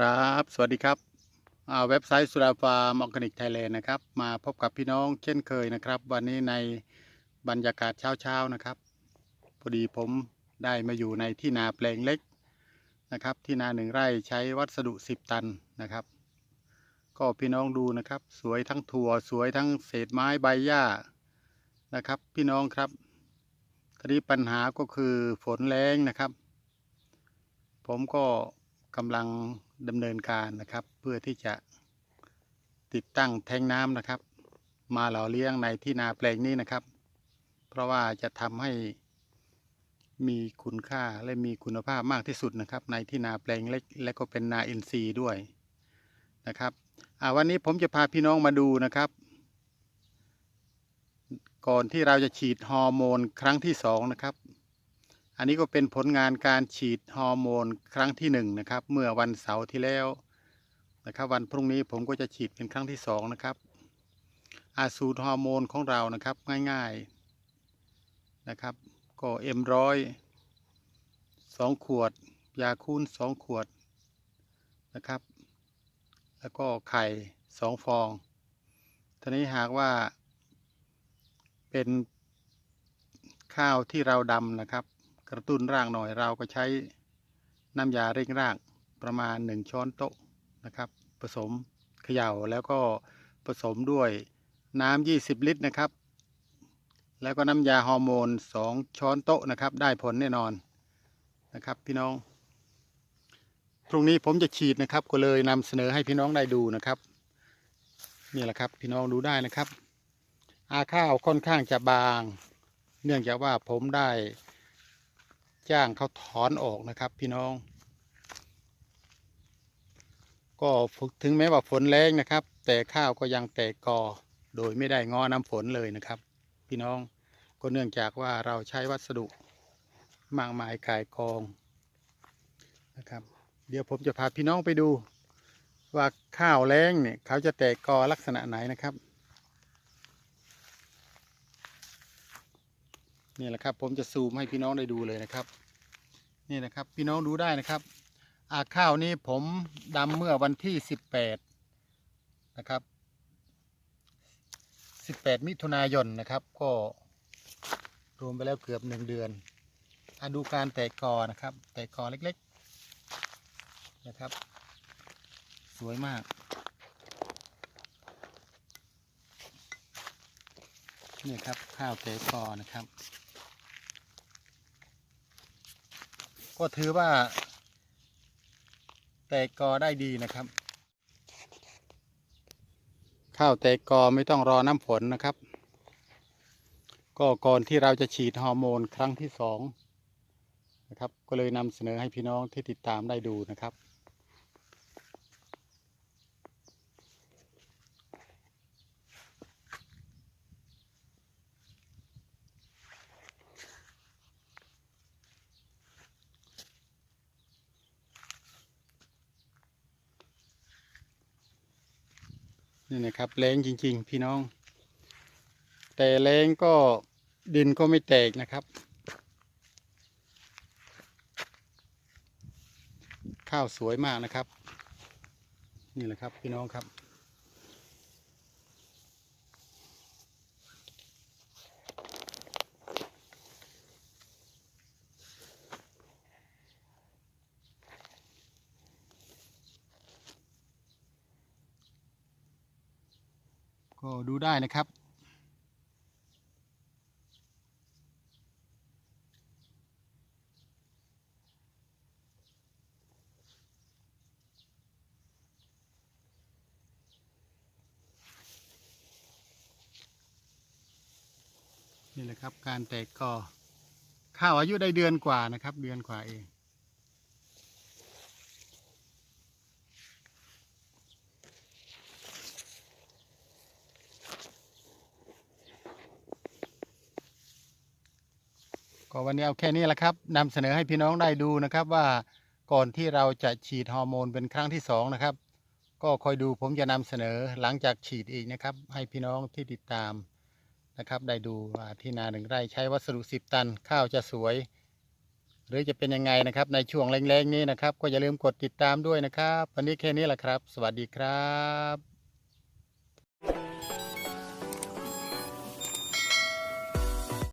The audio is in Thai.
ครับ สวัสดีครับเว็บไซต์สุราฟาร์มออร์แกนิกไทยแลนด์นะครับ มาพบกับพี่น้องเช่นเคยนะครับ วันนี้ในบรรยากาศเช้าๆนะครับ พอดีผมได้มาอยู่ในที่นาแปลงเล็กนะครับ ที่นาหนึ่งไร่ใช้วัสดุ 10 ตันนะครับ ก็พี่น้องดูนะครับ สวยทั้งถั่วสวยทั้งเศษไม้ใบหญ้านะครับ พี่น้องครับทีนี้ปัญหาก็คือฝนแรงนะครับ ผมก็ กำลังดำเนินการนะครับ เพื่อที่จะติดตั้งแทงน้ำนะครับ มาหล่อเลี้ยงในที่นาแปลงนี้นะครับ เพราะว่าจะทำให้มีคุณค่าและมีคุณภาพมากที่สุดนะครับ ในที่นาแปลงเล็กและก็เป็นนาอินทรีย์ด้วยนะครับวันนี้ผมจะพาพี่น้องมาดูนะครับ ก่อนที่เราจะฉีดฮอร์โมนครั้งที่สองนะครับ อันนี้ก็เป็นผลงานการฉีดฮอร์โมนครั้งที่หนึ่งนะครับ เมื่อวันเสาร์ที่แล้วนะครับ วันพรุ่งนี้ผมก็จะฉีดเป็นครั้งที่สองนะครับอาสูตรฮอร์โมนของเรานะครับง่ายๆนะครับ ก็เอ็มร้อยสองขวด ยาคูนสองขวดนะครับ แล้วก็ไข่สองฟองทีนี้หากว่าเป็นข้าวที่เราดำนะครับ ระตุ้นรากหน่อยเราก็ใช้น้ำยาเร่งรากประมาณ 1 ช้อนโต๊ะนะครับ ผสมเขย่าแล้วก็ผสมด้วยน้ำ20 ลิตรนะครับ แล้วก็น้ำยาฮอร์โมน 2 ช้อนโต๊ะนะครับ ได้ผลแน่นอนนะครับพี่น้อง พรุ่งนี้ผมจะฉีดนะครับ ก็เลยนำเสนอให้พี่น้องได้ดูนะครับนี่แหละครับพี่น้องดูได้นะครับ อาข้าวค่อนข้างจะบาง เนื่องจากว่าผมได้ จ้างเขาถอนออกนะครับ พี่น้อง ก็ฝึกถึงแม้ว่าฝนแรงนะครับ แต่ข้าวก็ยังแตกกอโดยไม่ได้งอน้ำฝนเลยนะครับ พี่น้องก็เนื่องจากว่าเราใช้วัสดุมากมายกายกองนะครับ เดี๋ยวผมจะพาพี่น้องไปดูว่าข้าวแรงเนี่ยเขาจะแตกกอลักษณะไหนนะครับ นี่แหละครับ ผมจะซูมให้พี่น้องได้ดูเลยนะครับ นี่นะครับ พี่น้องดูได้นะครับ อาข้าวนี้ผมดำเมื่อวันที่สิบแปดนะครับสิบแปดมิถุนายนนะครับ ก็รวมไปแล้วเกือบหนึ่งเดือนอะดูการแตกกอนะครับ แตกกอเล็กๆนะครับ สวยมากนี่ครับข้าวแตกกอนะครับ ก็ถือว่า แตกกอได้ดีนะครับ ข้าวแตกกอไม่ต้องรอน้ำฝนนะครับ ก็ก่อนที่เราจะฉีดฮอร์โมนครั้งที่สองนะครับ ก็เลยนำเสนอให้พี่น้องที่ติดตามได้ดูนะครับ นี่นะครับแรงจริง ๆ พี่น้อง แต่แรงก็ดินก็ไม่แตกนะครับ ข้าวสวยมากนะครับ นี่แหละครับพี่น้องครับ ก็ดูได้นะครับนี่แหละครับการแตกกอข้าวอายุได้เดือนกว่านะครับ เดือนกว่าเอง ก็วันนี้เอาแค่นี้แหละครับนำเสนอให้พี่น้องได้ดูนะครับว่าก่อนที่เราจะฉีดฮอร์โมนเป็นครั้งที่สองนะครับ ก็คอยดูผมจะนำเสนอหลังจากฉีดอีกนะครับ ให้พี่น้องที่ติดตามนะครับ ได้ดูว่าที่นาหนึ่งไร่ใช้วัสดุสิบตันข้าวจะสวย หรือจะเป็นยังไงนะครับ ในช่วงแรงๆนี้นะครับ ก็อย่าลืมกดติดตามด้วยนะครับ วันนี้แค่นี้แหละครับ สวัสดีครับ